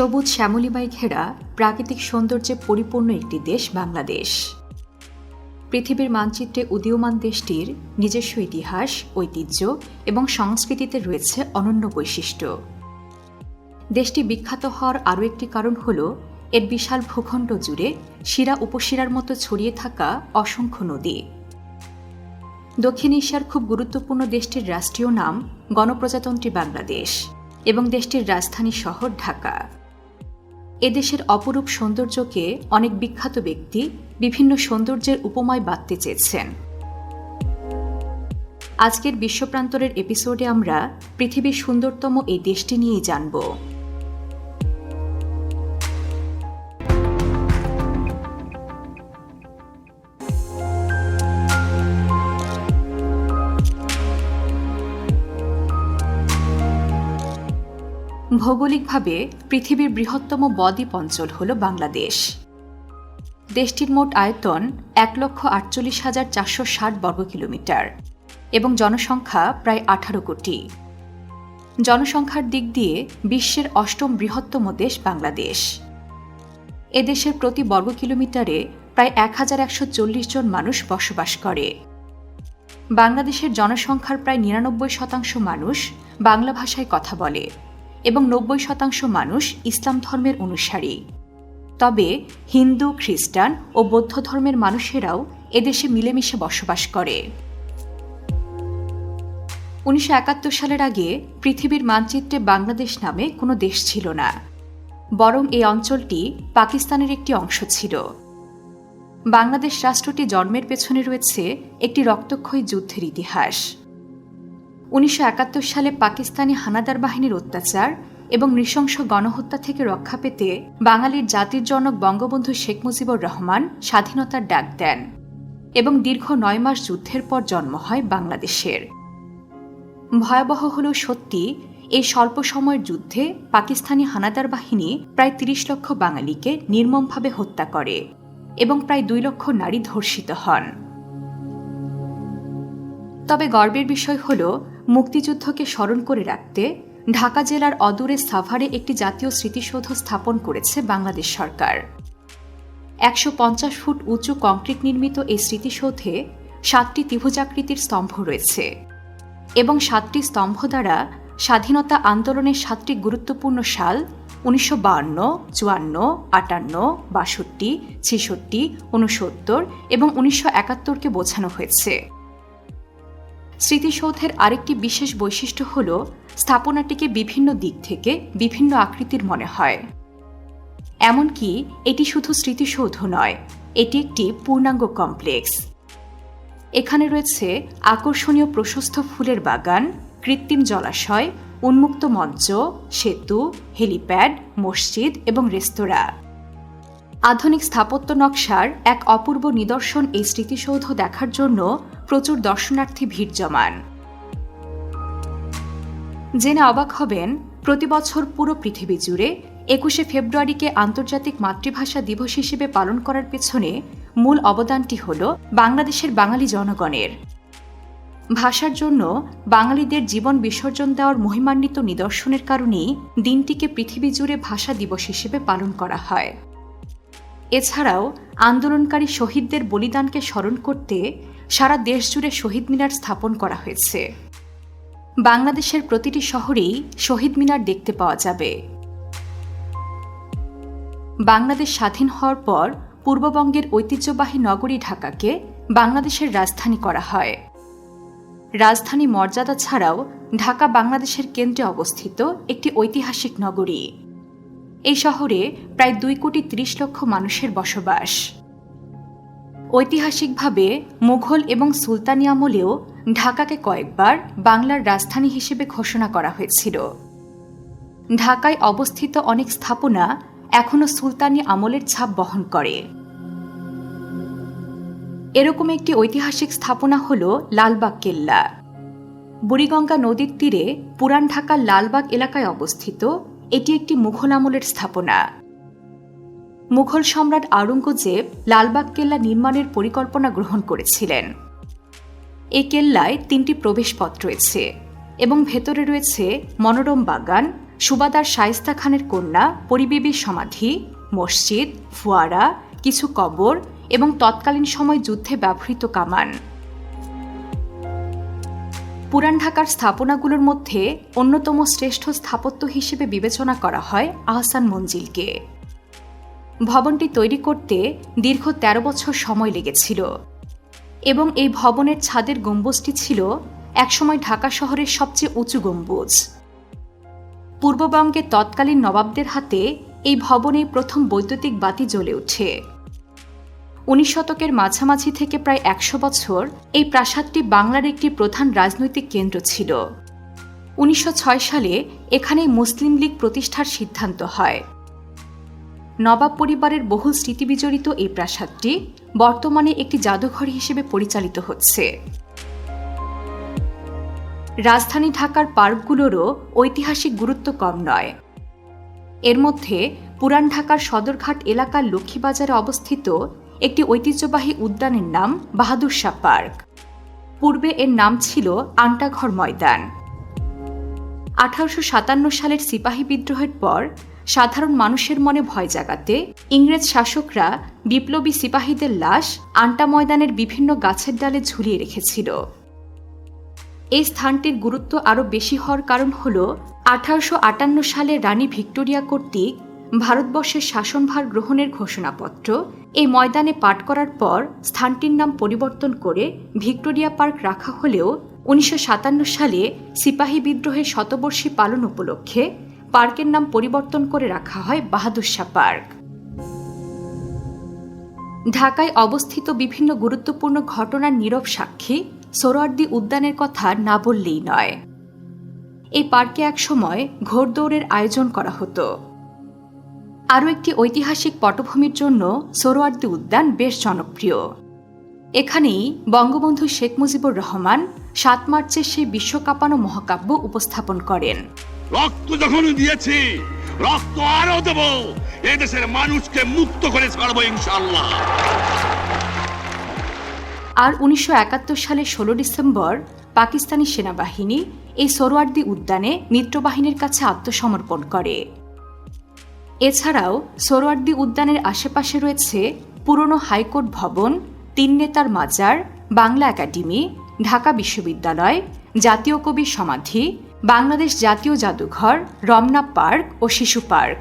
সবুজ শ্যামলিমায় ঘেরা প্রাকৃতিক সৌন্দর্যে পরিপূর্ণ একটি দেশ বাংলাদেশ। পৃথিবীর মানচিত্রে উদীয়মান দেশটির নিজস্ব ইতিহাস, ঐতিহ্য এবং সংস্কৃতিতে রয়েছে অনন্য বৈশিষ্ট্য। দেশটি বিখ্যাত হওয়ার আরও একটি কারণ হল, এর বিশাল ভূখণ্ড জুড়ে শিরা উপশিরার মতো ছড়িয়ে থাকা অসংখ্য নদী। দক্ষিণ এশিয়ার খুব গুরুত্বপূর্ণ দেশটির রাষ্ট্রীয় নাম গণপ্রজাতন্ত্রী বাংলাদেশ এবং দেশটির রাজধানী শহর ঢাকা। এদেশের অপরূপ সৌন্দর্যকে অনেক বিখ্যাত ব্যক্তি বিভিন্ন সৌন্দর্যের উপময় বাঁধতে চেয়েছেন। আজকের বিশ্বপ্রান্তরের এপিসোডে আমরা পৃথিবীর সুন্দরতম এই দেশটি নিয়েই জানব। ভৌগোলিকভাবে পৃথিবীর বৃহত্তম বদ্বীপ অঞ্চল হল বাংলাদেশ। দেশটির মোট আয়তন এক লক্ষ আটচল্লিশ হাজার চারশো ষাট বর্গ কিলোমিটার এবং জনসংখ্যা প্রায় আঠারো কোটি। জনসংখ্যার দিক দিয়ে বিশ্বের অষ্টম বৃহত্তম দেশ বাংলাদেশ। এদেশের প্রতি বর্গ কিলোমিটারে প্রায় এক হাজার একশো চল্লিশ জন মানুষ বসবাস করে। বাংলাদেশের জনসংখ্যার প্রায় নিরানব্বই শতাংশ মানুষ বাংলা ভাষায় কথা বলে। এবং নব্বই শতাংশ মানুষ ইসলাম ধর্মের অনুসারী। তবে হিন্দু, খ্রিস্টান ও বৌদ্ধ ধর্মের মানুষেরাও এদেশে মিলেমিশে বসবাস করে। উনিশশো একাত্তর সালের আগে পৃথিবীর মানচিত্রে বাংলাদেশ নামে কোনো দেশ ছিল না, বরং এই অঞ্চলটি পাকিস্তানের একটি অংশ ছিল। বাংলাদেশ রাষ্ট্রটি জন্মের পেছনে রয়েছে একটি রক্তক্ষয়ী যুদ্ধের ইতিহাস। উনিশশো একাত্তর সালে পাকিস্তানি হানাদার বাহিনীর অত্যাচার এবং নৃশংস গণহত্যা থেকে রক্ষা পেতে বাঙালির জাতির জনক বঙ্গবন্ধু শেখ মুজিবুর রহমান স্বাধীনতার ডাক দেন এবং দীর্ঘ নয় মাস যুদ্ধের পর জন্ম হয় বাংলাদেশের। ভয়াবহ হল সত্যি, এই স্বল্প সময়ের যুদ্ধে পাকিস্তানি হানাদার বাহিনী প্রায় তিরিশ লক্ষ বাঙালিকে নির্মমভাবে হত্যা করে এবং প্রায় দুই লক্ষ নারী ধর্ষিত হন। তবে গর্বের বিষয় হল মুক্তিযুদ্ধকে স্মরণ করে রাখতে ঢাকা জেলার অদূরে সাভারে একটি জাতীয় স্মৃতিসৌধ স্থাপন করেছে বাংলাদেশ সরকার। একশো পঞ্চাশ ফুট উঁচু কংক্রিট নির্মিত এই স্মৃতিসৌধে সাতটি ত্রিভুজাকৃতির স্তম্ভ রয়েছে এবং সাতটি স্তম্ভ দ্বারা স্বাধীনতা আন্দোলনের সাতটি গুরুত্বপূর্ণ সাল উনিশশো বাহান্ন, চুয়ান্ন, আটান্ন, বাষট্টি, ছেষট্টি উনসত্তর এবং উনিশশো একাত্তরকে বোঝানো হয়েছে। স্মৃতিসৌধের আরেকটি বিশেষ বৈশিষ্ট্য হল, স্থাপনাটিকে বিভিন্ন দিক থেকে বিভিন্ন আকৃতির মনে হয়। এমনকি এটি শুধু স্মৃতিসৌধ নয়, এটি একটি পূর্ণাঙ্গ কমপ্লেক্স। এখানে রয়েছে আকর্ষণীয় প্রশস্ত ফুলের বাগান, কৃত্রিম জলাশয়, উন্মুক্ত মঞ্চ, সেতু, হেলিপ্যাড, মসজিদ এবং রেস্তোরাঁ। আধুনিক স্থাপত্য নকশার এক অপূর্ব নিদর্শন এই স্মৃতিসৌধ দেখার জন্য প্রচুর দর্শনার্থী ভিড় জমান। জেনে অবাক হবেন, প্রতি বছর পুরো পৃথিবী জুড়ে একুশে ফেব্রুয়ারিকে আন্তর্জাতিক মাতৃভাষা দিবস হিসেবে পালন করার পেছনে মূল অবদানটি হল বাংলাদেশের বাঙালি জনগণের। ভাষার জন্য বাঙালিদের জীবন বিসর্জন দেওয়ার মহিমান্বিত নিদর্শনের কারণেই দিনটিকে পৃথিবী জুড়ে ভাষা দিবস হিসেবে পালন করা হয়। এছাড়াও আন্দোলনকারী শহীদদের বলিদানকে স্মরণ করতে সারা দেশ জুড়ে শহীদ মিনার স্থাপন করা হয়েছে। বাংলাদেশের প্রতিটি শহরেই শহীদ মিনার দেখতে পাওয়া যাবে। বাংলাদেশ স্বাধীন হওয়ার পর পূর্ববঙ্গের ঐতিহ্যবাহী নগরী ঢাকাকে বাংলাদেশের রাজধানী করা হয়। রাজধানী মর্যাদা ছাড়াও ঢাকা বাংলাদেশের কেন্দ্রে অবস্থিত একটি ঐতিহাসিক নগরী। এই শহরে প্রায় দুই কোটি ত্রিশ লক্ষ মানুষের বসবাস। ঐতিহাসিকভাবে মুঘল এবং সুলতানি আমলেও ঢাকাকে কয়েকবার বাংলার রাজধানী হিসেবে ঘোষণা করা হয়েছিল। ঢাকায় অবস্থিত অনেক স্থাপনা এখনও সুলতানি আমলের ছাপ বহন করে। এরকম একটি ঐতিহাসিক স্থাপনা হল লালবাগ কেল্লা। বুড়িগঙ্গা নদীর তীরে পুরান ঢাকার লালবাগ এলাকায় অবস্থিত, এটি একটি মুঘল আমলের স্থাপনা। মুঘল সম্রাট আওরঙ্গজেব লালবাগ কেল্লা নির্মাণের পরিকল্পনা গ্রহণ করেছিলেন। এই কেল্লায় তিনটি প্রবেশপথ রয়েছে এবং ভেতরে রয়েছে মনোরম বাগান, সুবাদার শায়েস্তা খানের কন্যা পরিবেবীর সমাধি, মসজিদ, ফুয়ারা, কিছু কবর এবং তৎকালীন সময় যুদ্ধে ব্যবহৃত কামান। পুরান ঢাকার স্থাপনাগুলোর মধ্যে অন্যতম শ্রেষ্ঠ স্থাপত্য হিসেবে বিবেচনা করা হয় আহসান মঞ্জিলকে। ভবনটি তৈরি করতে দীর্ঘ ১৩ বছর সময় লেগেছিল এবং এই ভবনের ছাদের গম্বুজটি ছিল একসময় ঢাকা শহরের সবচেয়ে উঁচু গম্বুজ। পূর্ববঙ্গের তৎকালীন নবাবদের হাতে এই ভবনে প্রথম বৈদ্যুতিক বাতি জ্বলে ওঠে। উনিশ শতকের মাঝামাঝি থেকে প্রায় একশো বছর এই প্রাসাদটি বাংলার একটি প্রধান রাজনৈতিক কেন্দ্র ছিল। উনিশশো ছয় সালে এখানেই মুসলিম লীগ প্রতিষ্ঠার সিদ্ধান্ত হয়। নবাব পরিবারের বহুল স্মৃতিবিজড়িত এই প্রাসাদটি বর্তমানে একটি জাদুঘর হিসেবে পরিচালিত হচ্ছে। রাজধানী ঢাকার পার্কগুলোরও ঐতিহাসিক গুরুত্ব কম নয়। এর মধ্যে পুরান ঢাকার সদরঘাট এলাকার লক্ষ্মীবাজারে অবস্থিত একটি ঐতিহ্যবাহী উদ্যানের নাম বাহাদুর শাহ পার্ক। পূর্বে এর নাম ছিল আন্টাঘর ময়দান। আঠারোশো সাতান্ন সালের সিপাহী বিদ্রোহের পর সাধারণ মানুষের মনে ভয় জাগাতে ইংরেজ শাসকরা বিপ্লবী সিপাহীদের লাশ আন্টা ময়দানের বিভিন্ন গাছের ডালে ঝুলিয়ে রেখেছিল। এই স্থানটির গুরুত্ব আরও বেশি হওয়ার কারণ হল আঠারোশো আটান্ন সালে রানী ভিক্টোরিয়া কর্তৃক ভারতবর্ষের শাসনভার গ্রহণের ঘোষণাপত্র এই ময়দানে পাঠ করার পর স্থানটির নাম পরিবর্তন করে ভিক্টোরিয়া পার্ক রাখা হলেও উনিশশো সাতান্ন সালে সিপাহী বিদ্রোহের শতবর্ষী পালন উপলক্ষে পার্কের নাম পরিবর্তন করে রাখা হয় বাহাদুর শাহ পার্ক। ঢাকায় অবস্থিত বিভিন্ন গুরুত্বপূর্ণ ঘটনার নীরব সাক্ষী সোহরাওয়ার্দী উদ্যানের কথা না বললেই নয়। এই পার্কে একসময় ঘোড়দৌড়ের আয়োজন করা হতো। আরও একটি ঐতিহাসিক পটভূমির জন্য সোহরাওয়ার্দী উদ্যান বেশ জনপ্রিয়। এখানেই বঙ্গবন্ধু শেখ মুজিবুর রহমান সাত মার্চের সেই বিশ্বকাপানো মহাকাব্য উপস্থাপন করেন। রক্ত যখন দিয়েছি, রক্ত আরও দেব এদেশের মানুষকে মুক্ত করে ছাড়বো ইনশাল্লাহ আর উনিশশো সালের ষোলো ডিসেম্বর, পাকিস্তানি সেনাবাহিনী এই সোরওয়ার্দী উদ্যানে মিত্রবাহিনীর কাছে আত্মসমর্পণ করে। এছাড়াও সোরওয়ার্দী উদ্যানের আশেপাশে রয়েছে পুরনো হাইকোর্ট ভবন, তিন নেতার মাজার, বাংলা একাডেমি, ঢাকা বিশ্ববিদ্যালয়, জাতীয় কবির সমাধি বাংলাদেশ জাতীয় জাদুঘর, রমনা পার্ক ও শিশু পার্ক।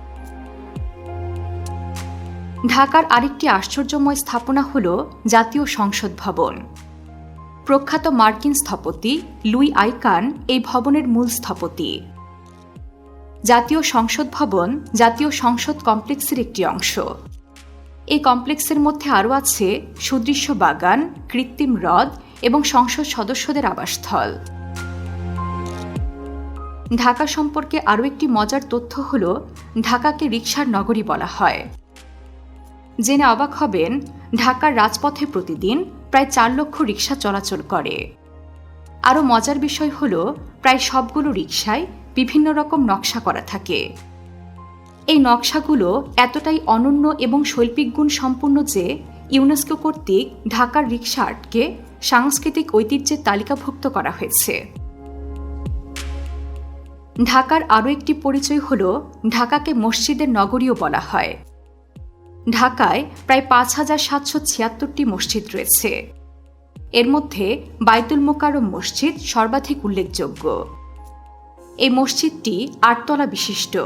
ঢাকার আরেকটি আশ্চর্যময় স্থাপনা হল জাতীয় সংসদ ভবন। প্রখ্যাত মার্কিন স্থপতি লুই আইকান এই ভবনের মূল স্থপতি। জাতীয় সংসদ ভবন জাতীয় সংসদ কমপ্লেক্সের একটি অংশ। এই কমপ্লেক্সের মধ্যে আরও আছে সুদৃশ্য বাগান, কৃত্রিম হ্রদ এবং সংসদ সদস্যদের আবাসস্থল। ঢাকা সম্পর্কে আরও একটি মজার তথ্য হল, ঢাকাকে রিকশার নগরী বলা হয়। জেনে অবাক হবেন, ঢাকার রাজপথে প্রতিদিন প্রায় চার লক্ষ রিক্সা চলাচল করে। আরও মজার বিষয় হল, প্রায় সবগুলো রিক্সায় বিভিন্ন রকম নকশা করা থাকে। এই নকশাগুলো এতটাই অনন্য এবং শৈল্পিক গুণ সম্পূর্ণ যে, ইউনেস্কো কর্তৃক ঢাকার রিক্সা আর্টকে সাংস্কৃতিক ঐতিহ্যের তালিকাভুক্ত করা হয়েছে। ঢাকার আরও একটি পরিচয় হল ঢাকাকে মসজিদের নগরীও বলা হয়। ঢাকায় প্রায় পাঁচ হাজার সাতশো ছিয়াত্তরটি মসজিদ রয়েছে। এর মধ্যে বাইতুল মোকারম মসজিদ সর্বাধিক উল্লেখযোগ্য। এই মসজিদটি আটতলা বিশিষ্ট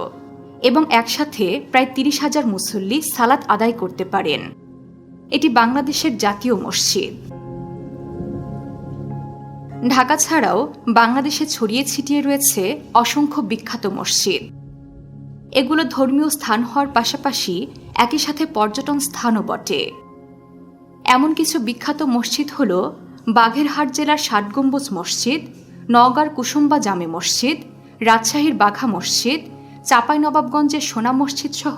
এবং একসাথে প্রায় তিরিশ হাজার মুসল্লি সালাত আদায় করতে পারেন। এটি বাংলাদেশের জাতীয় মসজিদ। ঢাকা ছাড়াও বাংলাদেশে ছড়িয়ে ছিটিয়ে রয়েছে অসংখ্য বিখ্যাত মসজিদ। এগুলো ধর্মীয় স্থান হওয়ার পাশাপাশি একই সাথে পর্যটন স্থানও বটে। এমন কিছু বিখ্যাত মসজিদ হল বাঘেরহাট জেলার ষাটগম্বুজ মসজিদ, নওগাঁর কুসুম্বা জামে মসজিদ, রাজশাহীর বাঘা মসজিদ চাঁপাইনবাবগঞ্জের সোনা মসজিদ সহ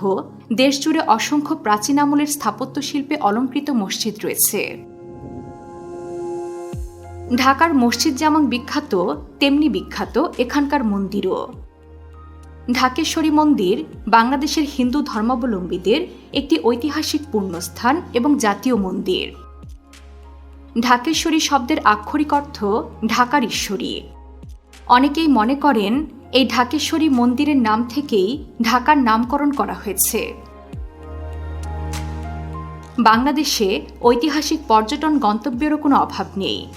দেশজুড়ে অসংখ্য প্রাচীন আমলের স্থাপত্য শিল্পে অলঙ্কৃত মসজিদ রয়েছে। ঢাকার মসজিদ যেমন বিখ্যাত, তেমনি বিখ্যাত এখানকার মন্দিরও। ঢাকেশ্বরী মন্দির বাংলাদেশের হিন্দু ধর্মাবলম্বীদের একটি ঐতিহাসিক পূর্ণস্থান এবং জাতীয় মন্দির। ঢাকেশ্বরী শব্দের আক্ষরিক অর্থ ঢাকার ঈশ্বরী। অনেকেই মনে করেন এই ঢাকেশ্বরী মন্দিরের নাম থেকেই ঢাকার নামকরণ করা হয়েছে। বাংলাদেশে ঐতিহাসিক পর্যটন গন্তব্যেরও কোনো অভাব নেই।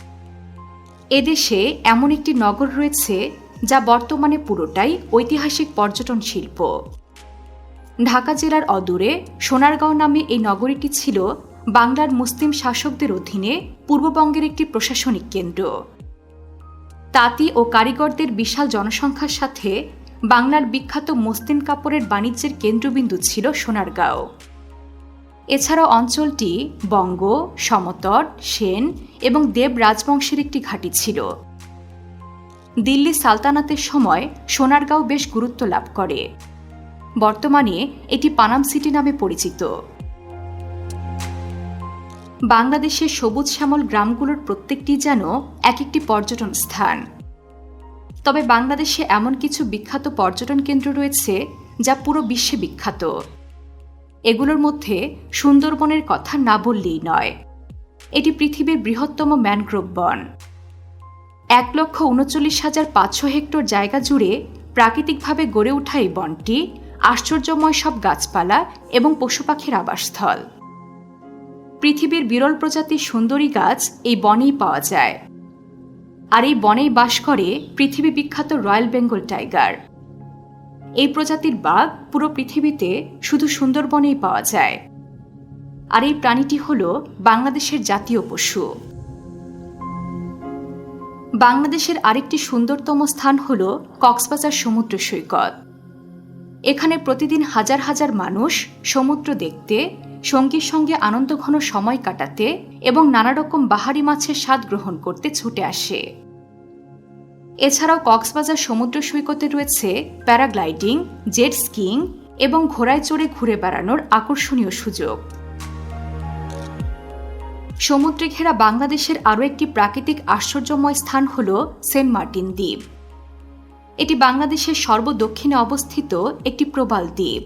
এদেশে এমন একটি নগর রয়েছে যা বর্তমানে পুরোটাই ঐতিহাসিক পর্যটন শিল্প। ঢাকা জেলার অদূরে সোনারগাঁও নামে এই নগরীটি ছিল বাংলার মুসলিম শাসকদের অধীনে পূর্ববঙ্গের একটি প্রশাসনিক কেন্দ্র। তাঁতি ও কারিগরদের বিশাল জনসংখ্যার সাথে বাংলার বিখ্যাত মসলিন কাপড়ের বাণিজ্যের কেন্দ্রবিন্দু ছিল সোনারগাঁও। এছাড়াও অঞ্চলটি বঙ্গ, সমতট, সেন এবং দেব রাজবংশের একটি ঘাঁটি ছিল। দিল্লি সালতানাতের সময় সোনারগাঁও বেশ গুরুত্ব লাভ করে। বর্তমানে এটি পানাম সিটি নামে পরিচিত। বাংলাদেশের সবুজ শ্যামল গ্রামগুলোর প্রত্যেকটি যেন এক একটি পর্যটন স্থান। তবে বাংলাদেশে এমন কিছু বিখ্যাত পর্যটন কেন্দ্র রয়েছে যা পুরো বিশ্বে বিখ্যাত। এগুলোর মধ্যে সুন্দরবনের কথা না বললেই নয়। এটি পৃথিবীর বৃহত্তম ম্যানগ্রোভ বন। এক লক্ষ উনচল্লিশ হাজার পাঁচশো হেক্টর জায়গা জুড়ে প্রাকৃতিকভাবে গড়ে ওঠা এই বনটি আশ্চর্যময় সব গাছপালা এবং পশু পাখির আবাসস্থল। পৃথিবীর বিরল প্রজাতির সুন্দরী গাছ এই বনেই পাওয়া যায়। আর এই বনেই বাস করে পৃথিবী বিখ্যাত রয়্যাল বেঙ্গল টাইগার। এই প্রজাতির বাঘ পুরো পৃথিবীতে শুধু সুন্দরবনেই পাওয়া যায়। আর এই প্রাণীটি হল বাংলাদেশের জাতীয় পশু। বাংলাদেশের আরেকটি সুন্দরতম স্থান হল কক্সবাজার সমুদ্র সৈকত। এখানে প্রতিদিন হাজার হাজার মানুষ সমুদ্র দেখতে, সঙ্গীর সঙ্গে আনন্দঘন সময় কাটাতে এবং নানা রকম বাহারি মাছের স্বাদ গ্রহণ করতে ছুটে আসে। এছাড়াও কক্সবাজার সমুদ্র সৈকতে রয়েছে প্যারাগ্লাইডিং, জেট স্কিং এবং ঘোড়ায় চড়ে ঘুরে বেড়ানোর আকর্ষণীয় সুযোগ। সমুদ্রে ঘেরা বাংলাদেশের আরও একটি প্রাকৃতিক আশ্চর্যময় স্থান হল সেন্ট মার্টিন দ্বীপ। এটি বাংলাদেশের সর্বদক্ষিণে অবস্থিত একটি প্রবাল দ্বীপ।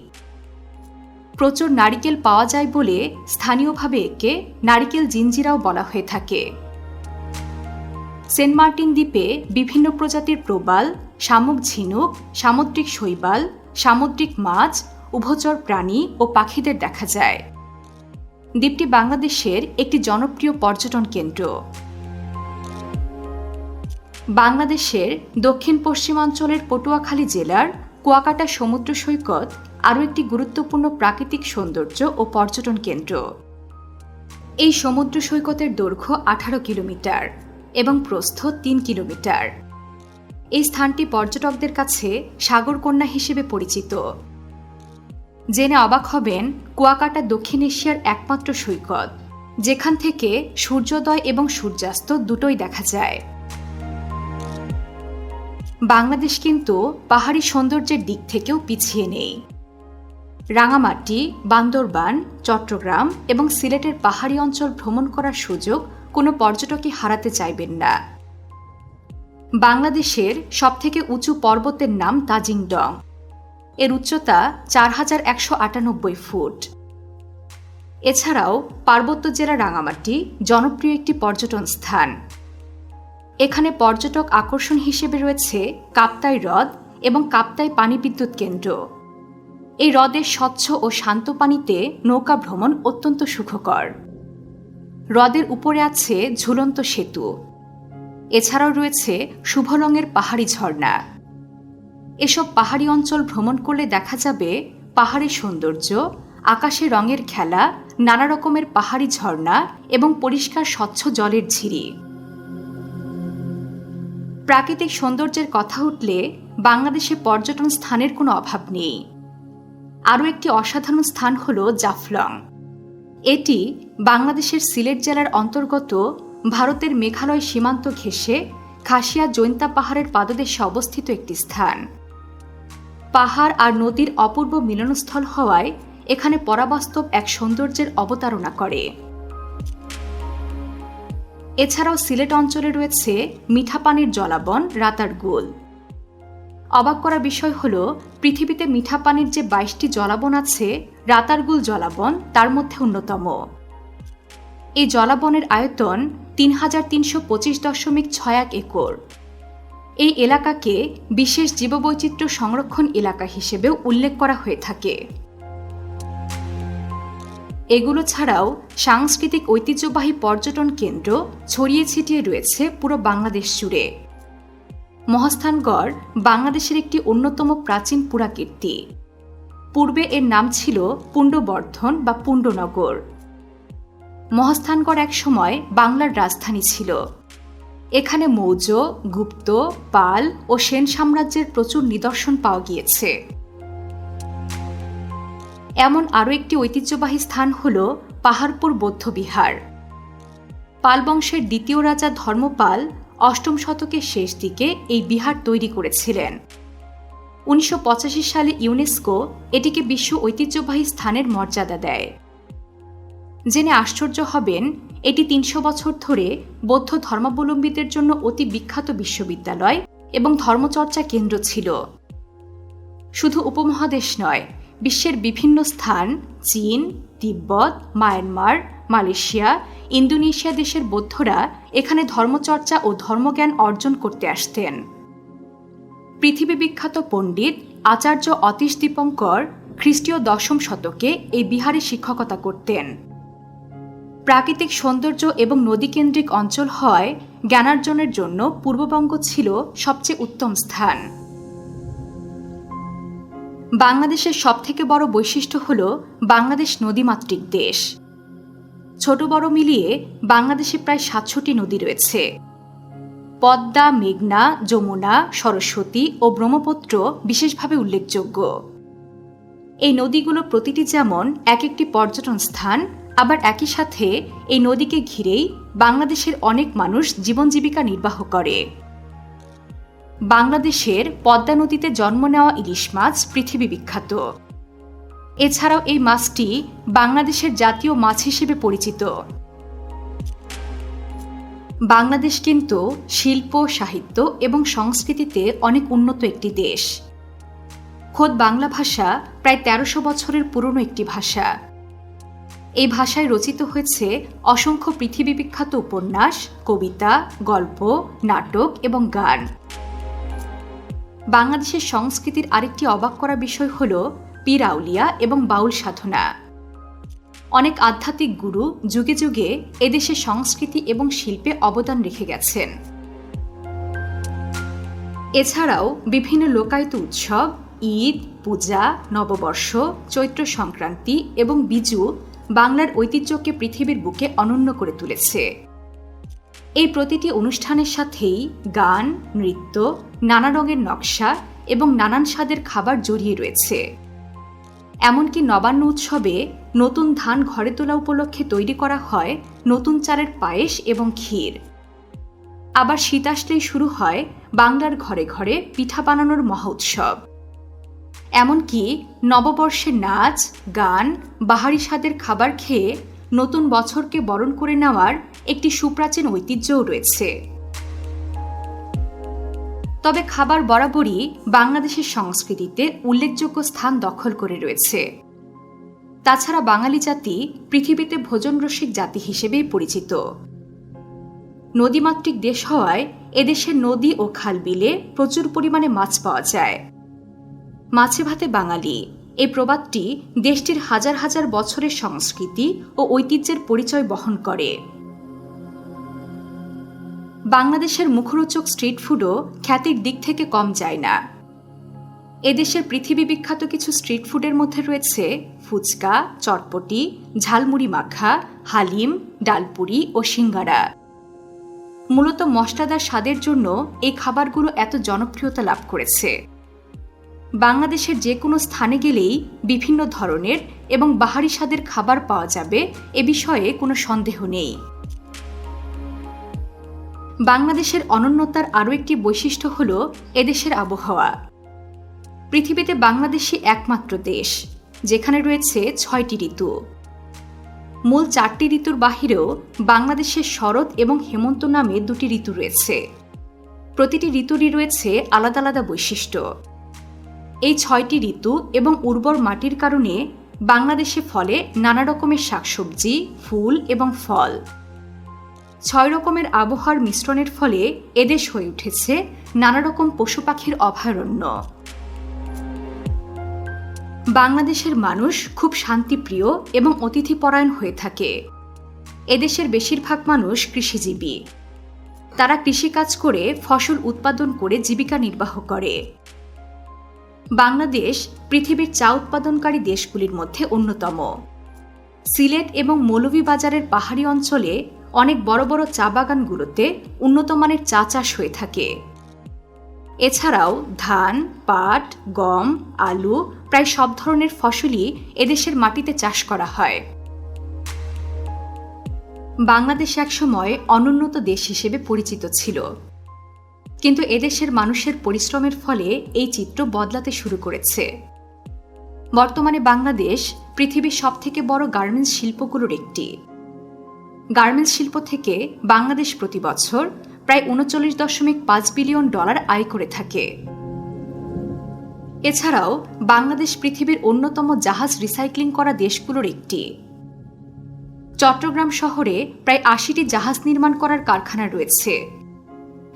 প্রচুর নারিকেল পাওয়া যায় বলে স্থানীয়ভাবে একে নারিকেল জিঞ্জিরাও বলা হয়ে থাকে। সেন্ট মার্টিন দ্বীপে বিভিন্ন প্রজাতির প্রবাল, শামুক ঝিনুক, সামুদ্রিক শৈবাল, সামুদ্রিক মাছ, উভচর প্রাণী ও পাখিদের দেখা যায়। দ্বীপটি বাংলাদেশের একটি জনপ্রিয় পর্যটন কেন্দ্র। বাংলাদেশের দক্ষিণ পশ্চিমাঞ্চলের পটুয়াখালী জেলার কুয়াকাটা সমুদ্র সৈকত আরও একটি গুরুত্বপূর্ণ প্রাকৃতিক সৌন্দর্য ও পর্যটন কেন্দ্র। এই সমুদ্র সৈকতের দৈর্ঘ্য আঠারো কিলোমিটার। এবং প্রস্থ তিন কিলোমিটার। এই স্থানটি পর্যটকদের কাছে সাগরকন্যা হিসেবে পরিচিত। জেনে অবাক হবেন, কুয়াকাটা দক্ষিণ এশিয়ার একমাত্র সৈকত, যেখান থেকে সূর্যোদয় এবং সূর্যাস্ত দুটোই দেখা যায়। বাংলাদেশ কিন্তু পাহাড়ি সৌন্দর্যের দিক থেকেও পিছিয়ে নেই। রাঙামাটি, বান্দরবান, চট্টগ্রাম এবং সিলেটের পাহাড়ি অঞ্চল ভ্রমণ করার সুযোগ কোনো পর্যটকই হারাতে চাইবেন না। বাংলাদেশের সবথেকে উঁচু পর্বতের নাম তাজিংডং। এর উচ্চতা চার হাজার একশো আটানব্বই ফুট। এছাড়াও পার্বত্য জেলা রাঙামাটি জনপ্রিয় একটি পর্যটন স্থান। এখানে পর্যটক আকর্ষণ হিসেবে রয়েছে কাপ্তাই হ্রদ এবং কাপ্তাই পানি বিদ্যুৎ কেন্দ্র। এই হ্রদের স্বচ্ছ ও শান্ত পানিতে নৌকা ভ্রমণ অত্যন্ত সুখকর। হ্রদের উপরে আছে ঝুলন্ত সেতু। এছাড়াও রয়েছে শুভ রঙের পাহাড়ি ঝর্ণা। এসব পাহাড়ি অঞ্চল ভ্রমণ করলে দেখা যাবে পাহাড়ের সৌন্দর্য, আকাশে রঙের খেলা, নানা রকমের পাহাড়ি ঝর্ণা এবং পরিষ্কার স্বচ্ছ জলের ঝিরি। প্রাকৃতিক সৌন্দর্যের কথা উঠলে বাংলাদেশে পর্যটন স্থানের কোনো অভাব নেই। আরও একটি অসাধারণ স্থান হল জাফলং। এটি বাংলাদেশের সিলেট জেলার অন্তর্গত ভারতের মেঘালয় সীমান্ত ঘেঁষে খাসিয়া জৈন্তা পাহাড়ের পাদদেশে অবস্থিত একটি স্থান। পাহাড় আর নদীর অপূর্ব মিলনস্থল হওয়ায় এখানে পরাবাস্তব এক সৌন্দর্যের অবতারণা করে। এছাড়াও সিলেট অঞ্চলে রয়েছে মিঠা পানির জলাবন রাতারগুল অবাক করা বিষয় হল, পৃথিবীতে মিঠা পানির যে বাইশটি জলাবন আছে রাতারগুল জলাবন তার মধ্যে অন্যতম। এই জলাবনের আয়তন তিন হাজার তিনশো পঁচিশ দশমিক ছয় এক একর। এই এলাকাকে বিশেষ জীববৈচিত্র্য সংরক্ষণ এলাকা হিসেবেও উল্লেখ করা হয়ে থাকে। এগুলো ছাড়াও সাংস্কৃতিক ঐতিহ্যবাহী পর্যটন কেন্দ্র ছড়িয়ে ছিটিয়ে রয়েছে পুরো বাংলাদেশ জুড়ে। মহাস্থানগড় বাংলাদেশের একটি অন্যতম প্রাচীন পুরাকীর্তি। পূর্বে এর নাম ছিল পুণ্ডবর্ধন বা পুণ্ডনগর। মহাস্থানগড় এক সময় বাংলার রাজধানী ছিল। এখানে মৌর্য, গুপ্ত, পাল ও সেন সাম্রাজ্যের প্রচুর নিদর্শন পাওয়া গিয়েছে। এমন আরও একটি ঐতিহ্যবাহী স্থান হল পাহাড়পুর বৌদ্ধবিহার পাল বংশের দ্বিতীয় রাজা ধর্মপাল অষ্টম শতকের শেষ দিকে এই বিহার তৈরি করেছিলেন। উনিশশো পঁচাশি সালে ইউনেস্কো এটিকে বিশ্ব ঐতিহ্যবাহী স্থানের মর্যাদা দেয়। জেনে আশ্চর্য হবেন, এটি তিনশো বছর ধরে বৌদ্ধ ধর্মাবলম্বীদের জন্য অতি বিখ্যাত বিশ্ববিদ্যালয় এবং ধর্মচর্চা কেন্দ্র ছিল। শুধু উপমহাদেশ নয়, বিশ্বের বিভিন্ন স্থান, চীন, তিব্বত, মায়ানমার, মালয়েশিয়া, ইন্দোনেশিয়া দেশের বৌদ্ধরা এখানে ধর্মচর্চা ও ধর্মজ্ঞান অর্জন করতে আসতেন। পৃথিবী বিখ্যাত পণ্ডিত আচার্য অতীশ দীপঙ্কর খ্রিস্টীয় দশম শতকে এই বিহারে শিক্ষকতা করতেন। প্রাকৃতিক সৌন্দর্য এবং নদীকেন্দ্রিক অঞ্চল হয় জ্ঞানার্জনের জন্য পূর্ববঙ্গ ছিল সবচেয়ে উত্তম স্থান। বাংলাদেশের সবথেকে বড় বৈশিষ্ট্য হল বাংলাদেশ নদীমাতৃক দেশ। ছোট বড় মিলিয়ে বাংলাদেশে প্রায় সাতশোটি নদী রয়েছে। পদ্মা, মেঘনা, যমুনা, সরস্বতী ও ব্রহ্মপুত্র বিশেষভাবে উল্লেখযোগ্য। এই নদীগুলো প্রতিটি যেমন এক একটি পর্যটন স্থান আবার একই সাথে এই নদীকে ঘিরেই বাংলাদেশের অনেক মানুষ জীবন জীবিকা নির্বাহ করে। বাংলাদেশের পদ্মা নদীতে জন্ম নেওয়া ইলিশ মাছ পৃথিবী বিখ্যাত। এছাড়াও এই মাছটি বাংলাদেশের জাতীয় মাছ হিসেবে পরিচিত। বাংলাদেশ কিন্তু শিল্প, সাহিত্য এবং সংস্কৃতিতে অনেক উন্নত একটি দেশ। খোদ বাংলা ভাষা প্রায় তেরোশো বছরের পুরনো একটি ভাষা। এই ভাষায় রচিত হয়েছে অসংখ্য পৃথিবী বিখ্যাত উপন্যাস, কবিতা, গল্প, নাটক এবং গান। বাংলাদেশের সংস্কৃতির আরেকটি অবাক করা বিষয় হল পীর আউলিয়া এবং বাউল সাধনা। অনেক আধ্যাত্মিক গুরু যুগে যুগে এদেশের সংস্কৃতি এবং শিল্পে অবদান রেখে গেছেন। এছাড়াও বিভিন্ন লোকায়ত উৎসব, ঈদ, পূজা, নববর্ষ, চৈত্র সংক্রান্তি এবং বিজু বাংলার ঐতিহ্যকে পৃথিবীর বুকে অনন্য করে তুলেছে। এই প্রতিটি অনুষ্ঠানের সাথেই গান, নৃত্য, নানা রঙের নকশা এবং নানান স্বাদের খাবার জড়িয়ে রয়েছে। এমনকি নবান্ন উৎসবে নতুন ধান ঘরে তোলা উপলক্ষে তৈরি করা হয় নতুন চালের পায়েস এবং ক্ষীর। আবার শীত আসলেই শুরু হয় বাংলার ঘরে ঘরে পিঠা বানানোর মহা উৎসব। এমনকি নববর্ষের নাচ, গান, বাহারি স্বাদের খাবার খেয়ে নতুন বছরকে বরণ করে নেওয়ার একটি সুপ্রাচীন ঐতিহ্যও রয়েছে। তবে খাবার বরাবরই বাংলাদেশের সংস্কৃতিতে উল্লেখযোগ্য স্থান দখল করে রয়েছে। তাছাড়া বাঙালি জাতি পৃথিবীতে ভোজন রসিক জাতি হিসেবেই পরিচিত। নদীমাতৃক দেশ হওয়ায় এদেশের নদী ও খাল বিলে প্রচুর পরিমাণে মাছ পাওয়া যায়। মাছে ভাতে বাঙালি। এই প্রবাদটি দেশটির হাজার হাজার বছরের সংস্কৃতি ও ঐতিহ্যের পরিচয় বহন করে। বাংলাদেশের মুখরোচক স্ট্রিট ফুডও খ্যাতির দিক থেকে কম যায় না। এদেশের পৃথিবী বিখ্যাত কিছু স্ট্রিট ফুডের মধ্যে রয়েছে ফুচকা, চটপটি, ঝালমুড়ি মাখা, হালিম, ডালপুরি ও সিঙ্গারা। মূলত মশলাদার স্বাদের জন্য এই খাবারগুলো এত জনপ্রিয়তা লাভ করেছে। বাংলাদেশের যে কোনো স্থানে গেলেই বিভিন্ন ধরনের এবং বাহারি স্বাদের খাবার পাওয়া যাবে এ বিষয়ে কোনো সন্দেহ নেই। বাংলাদেশের অনন্যতার আরও একটি বৈশিষ্ট্য হল এদেশের আবহাওয়া। পৃথিবীতে বাংলাদেশই একমাত্র দেশ, যেখানে রয়েছে ছয়টি ঋতু। মূল চারটি ঋতুর বাহিরেও বাংলাদেশের শরৎ এবং হেমন্ত নামে দুটি ঋতু রয়েছে। প্রতিটি ঋতুরই রয়েছে আলাদা আলাদা বৈশিষ্ট্য। এই ছয়টি ঋতু এবং উর্বর মাটির কারণে বাংলাদেশে ফলে নানা রকমের শাকসবজি, ফুল এবং ফল। ছয় রকমের আবহাওয়ার মিশ্রণের ফলে এদেশ হয়ে উঠেছে নানা রকম পশু পাখির অভয়ারণ্য। বাংলাদেশের মানুষ খুব শান্তিপ্রিয় এবং অতিথিপরায়ণ হয়ে থাকে। এদেশের বেশিরভাগ মানুষ কৃষিজীবী। তারা কৃষিকাজ করে ফসল উৎপাদন করে জীবিকা নির্বাহ করে। বাংলাদেশ পৃথিবীর চা উৎপাদনকারী দেশগুলির মধ্যে অন্যতম। সিলেট এবং মৌলভীবাজারের পাহাড়ি অঞ্চলে অনেক বড় বড় চা বাগানগুলোতে উন্নত মানের চা চাষ হয়ে থাকে। এছাড়াও ধান, পাট, গম, আলু প্রায় সব ধরনের ফসলই এদেশের মাটিতে চাষ করা হয়। বাংলাদেশ একসময় অনুন্নত দেশ হিসেবে পরিচিত ছিল। কিন্তু এদেশের মানুষের পরিশ্রমের ফলে এই চিত্র বদলাতে শুরু করেছে। বর্তমানে বাংলাদেশ পৃথিবীর সবথেকে বড় গার্মেন্টস শিল্পগুলোর একটি। গার্মেন্টস শিল্প থেকে বাংলাদেশ প্রতি বছর প্রায় উনচল্লিশ দশমিক পাঁচ বিলিয়ন ডলার আয় করে থাকে। এছাড়াও বাংলাদেশ পৃথিবীর অন্যতম জাহাজ রিসাইক্লিং করা দেশগুলোর একটি। চট্টগ্রাম শহরে প্রায় আশিটি জাহাজ নির্মাণ করার কারখানা রয়েছে।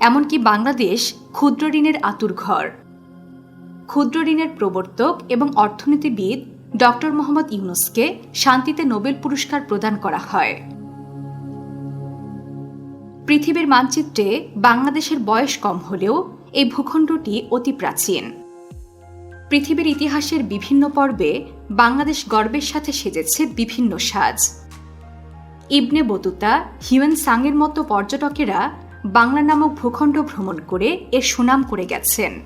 এমনকি বাংলাদেশ ক্ষুদ্র ঋণের আতুর ঘর। ক্ষুদ্র ঋণের প্রবর্তক এবং অর্থনীতিবিদ ডক্টর মোহাম্মদ ইউনুসকে শান্তিতে নোবেল পুরস্কার প্রদান করা হয়। পৃথিবীর মানচিত্রে বাংলাদেশের বয়স কম হলেও এই ভূখণ্ডটি অতি প্রাচীন। পৃথিবীর ইতিহাসের বিভিন্ন পর্বে বাংলাদেশ গর্বের সাথে সেজেছে বিভিন্ন সাজ। ইবনে বতুতা, হিউয়েন সাংয়ের মতো পর্যটকেরা বাংলা নামক ভূখণ্ড ভ্রমণ করে এর সুনাম করে গেছেন।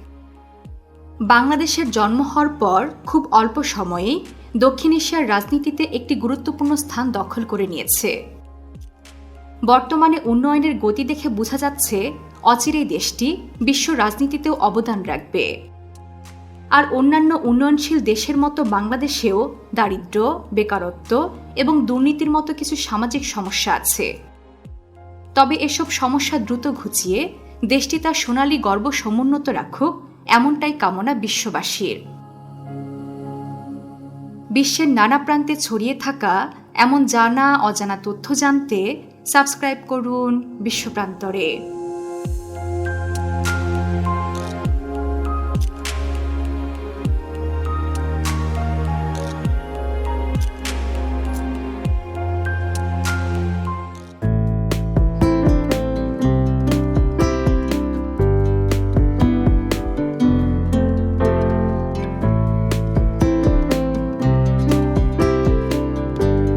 বাংলাদেশের জন্ম হওয়ার পর খুব অল্প সময়েই দক্ষিণ এশিয়ার রাজনীতিতে একটি গুরুত্বপূর্ণ স্থান দখল করে নিয়েছে। বর্তমানে উন্নয়নের গতি দেখে বোঝা যাচ্ছে অচিরেই দেশটি বিশ্ব রাজনীতিতেও অবদান রাখবে। আর অন্যান্য উন্নয়নশীল দেশের মতো বাংলাদেশেও দারিদ্র, বেকারত্ব এবং দুর্নীতির মতো কিছু সামাজিক সমস্যা আছে। তবে এসব সমস্যা দ্রুত ঘুচিয়ে দেশটি তার সোনালী গর্ব সমুন্নত রাখুক এমনটাই কামনা বিশ্ববাসীর। বিশ্বের নানা প্রান্তে ছড়িয়ে থাকা এমন জানা, অজানা তথ্য জানতে সাবস্ক্রাইব করুন বিশ্বপ্রান্তরে।